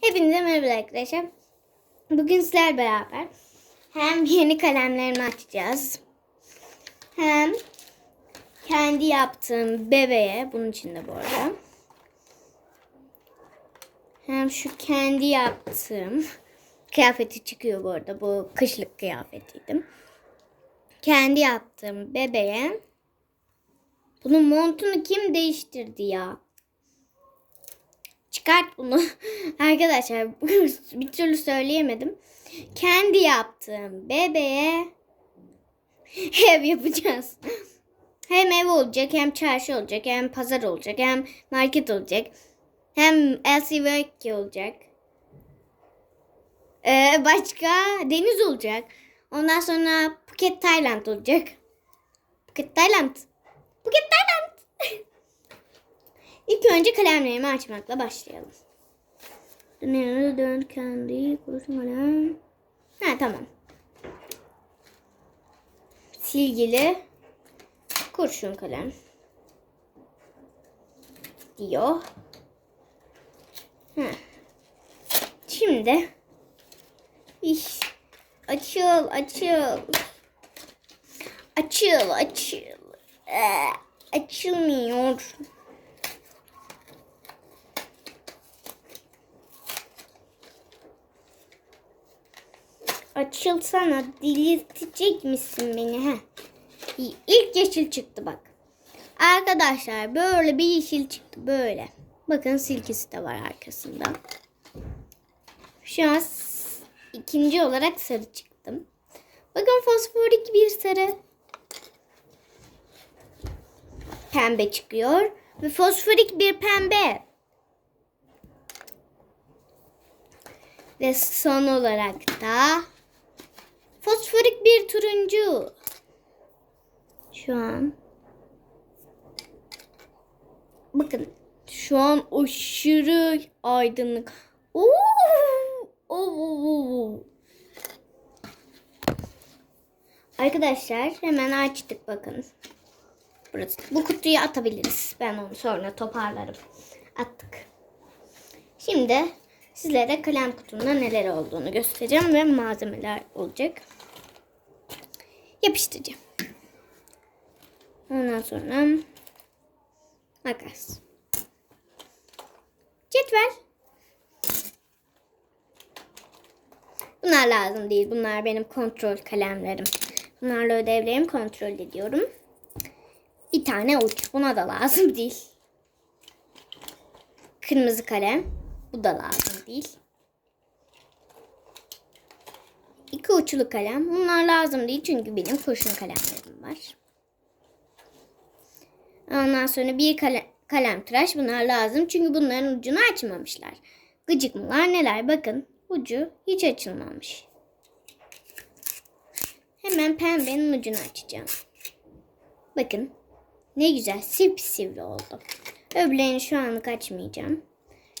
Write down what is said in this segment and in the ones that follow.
Hepinize merhaba arkadaşlar. Bugün sizler beraber hem yeni kalemlerimi açacağız. Hem kendi yaptığım bebeğe, bunun içinde bu arada. Hem şu kendi yaptığım kıyafeti çıkıyor bu arada. Bu kışlık kıyafetiydim. Kendi yaptığım bebeğe bunun montunu kim değiştirdi ya? Çıkart bunu. Arkadaşlar bir türlü söyleyemedim. Kendi yaptığım bebeğe ev yapacağız. Hem ev olacak, hem çarşı olacak, hem pazar olacak, hem market olacak. Hem LCV olacak. Ee, başka deniz olacak. Ondan sonra Phuket Tayland olacak. Phuket Tayland. Phuket Tayland. İlk önce kalemlerimi açmakla başlayalım. Dön, dön kendi kurşun kalem. Ha tamam. Silgili kurşun kalem. Diyor. Ha. Şimdi iş açıl açıl. Açıl açıl. Ee, açılmıyor. Açılsana delirtecek misin beni he? İlk yeşil çıktı bak. Arkadaşlar böyle bir yeşil çıktı böyle. Bakın silkisi de var arkasında. Şu an ikinci olarak sarı çıktım. Bakın fosforik bir sarı. Pembe çıkıyor. Ve fosforik bir pembe. Ve son olarak da fosforik bir turuncu. Şu an bakın şu an aşırı aydınlık. Oo! Oo! Arkadaşlar hemen açtık bakın. Burası. Bu kutuyu atabiliriz. Ben onu sonra toparlarım. Attık. Şimdi sizlere kalem kutumda neler olduğunu göstereceğim ve malzemeler olacak. Yapıştıracağım. Ondan sonra makas. Cetvel. Bunlar lazım değil. Bunlar benim kontrol kalemlerim. Bunlarla ödevlerimi kontrol ediyorum. Bir tane uç. Buna da lazım değil. Kırmızı kalem. Bu da lazım değil. İki uçlu kalem. Bunlar lazım değil çünkü benim kurşun kalemlerim var. Ondan sonra bir kalem, kalem tıraş. Bunlar lazım çünkü bunların ucunu açmamışlar. Gıcık mılar neler bakın. Ucu hiç açılmamış. Hemen pembenin ucunu açacağım. Bakın. Ne güzel sivri oldu. Öbürlerini şu anlık açmayacağım.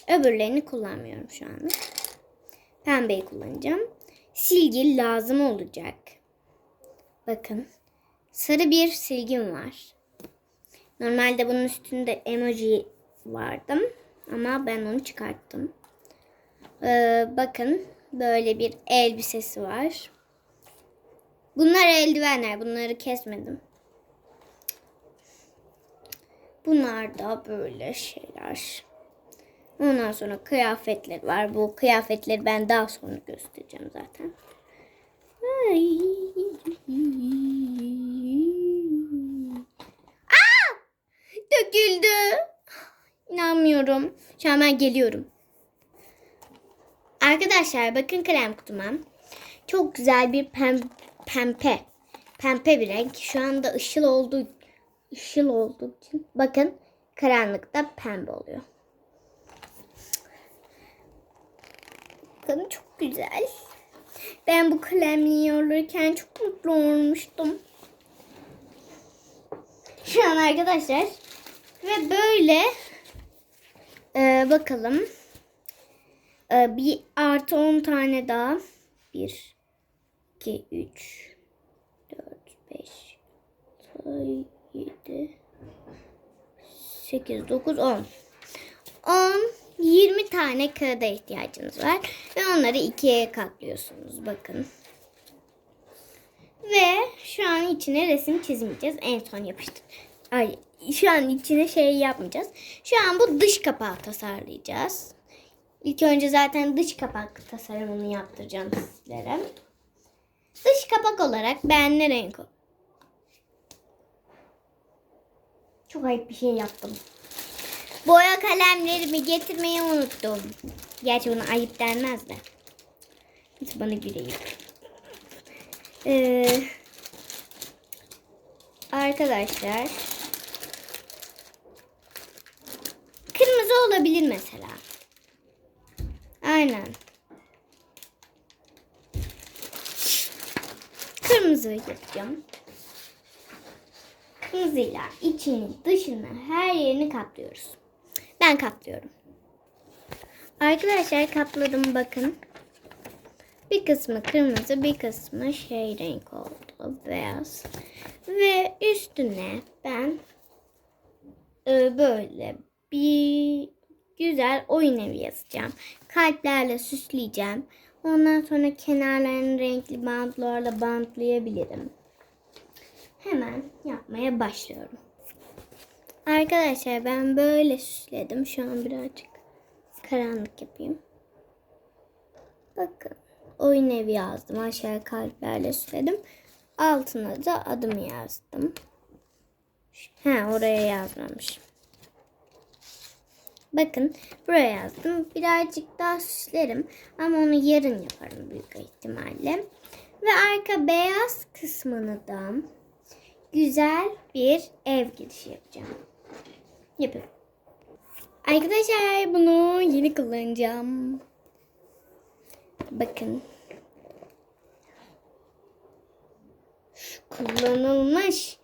Öbürlerini kullanmıyorum şu anlık. Pembeyi kullanacağım. Silgi lazım olacak. Bakın. Sarı bir silgim var. Normalde bunun üstünde emoji vardı. Ama ben onu çıkarttım. Ee, bakın. Böyle bir elbisesi var. Bunlar eldivenler. Bunları kesmedim. Bunlar da böyle şeyler. Ondan sonra kıyafetler var. Bu kıyafetleri ben daha sonra göstereceğim zaten. Ay. Aa! Döküldü. İnanmıyorum. Şu an ben geliyorum. Arkadaşlar bakın kalem kutuma. Çok güzel bir pem pembe. Pembe bir renk. Şu anda ışıl olduğu ışıl olduğu için bakın karanlıkta pembe oluyor. Bakın çok güzel. Ben bu kalemliği alırken çok mutlu olmuştum. Şu an arkadaşlar ve böyle e, bakalım e, bir artı 10 tane daha 1 2 3 4 5 7 8 9 10 10 20 tane kağıda ihtiyacınız var. Ve onları ikiye katlıyorsunuz. Bakın. Ve şu an içine resim çizmeyeceğiz. En son yapıştır. Ay şu an içine şey yapmayacağız. Şu an bu dış kapağı tasarlayacağız. İlk önce zaten dış kapak tasarımını yaptıracağım sizlere. Dış kapak olarak ben ne renk Çok ayıp bir şey yaptım. Boya kalemlerimi getirmeyi unuttum. Gerçi buna ayıp denmez de. Neyse bana güleyim. Ee, arkadaşlar. Kırmızı olabilir mesela. Aynen. Kırmızı yapacağım. Kırmızıyla içini, dışını, her yerini kaplıyoruz. Ben kaplıyorum. Arkadaşlar kapladım bakın. Bir kısmı kırmızı, bir kısmı şey renk oldu, beyaz. Ve üstüne ben e, böyle bir güzel oyun evi yazacağım. Kalplerle süsleyeceğim. Ondan sonra kenarlarını renkli bantlarla bantlayabilirim. Hemen yapmaya başlıyorum. Arkadaşlar ben böyle süsledim. Şu an birazcık karanlık yapayım. Bakın oyun evi yazdım. Aşağı kalplerle süsledim. Altına da adımı yazdım. Ha oraya yazmamışım. Bakın buraya yazdım. Birazcık daha süslerim. Ama onu yarın yaparım büyük ihtimalle. Ve arka beyaz kısmını da güzel bir ev girişi yapacağım. Yapıyorum. Arkadaşlar bunu yeni kullanacağım. Bakın. Şu kullanılmış.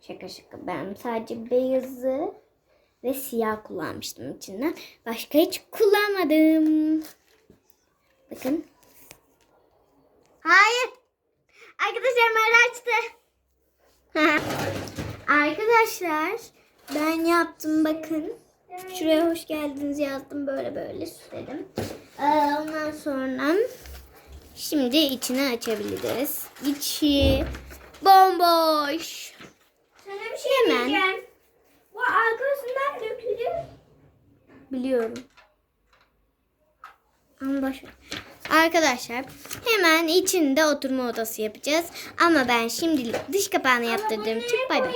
Şaka şaka ben sadece beyazı ve siyah kullanmıştım içinden. Başka hiç kullanmadım. Bakın. Hayır. Arkadaşlar Mer açtı. Arkadaşlar ben yaptım bakın. Şuraya hoş geldiniz yazdım böyle böyle süsledim. Ee, ondan sonra şimdi içini açabiliriz. İçi bomboş. Sana bir şey Hemen. diyeceğim. Bu arkasından dökülür. Biliyorum. Ama boş ver. Arkadaşlar hemen içinde oturma odası yapacağız. Ama ben şimdilik dış kapağını yaptırdığım için bay bay.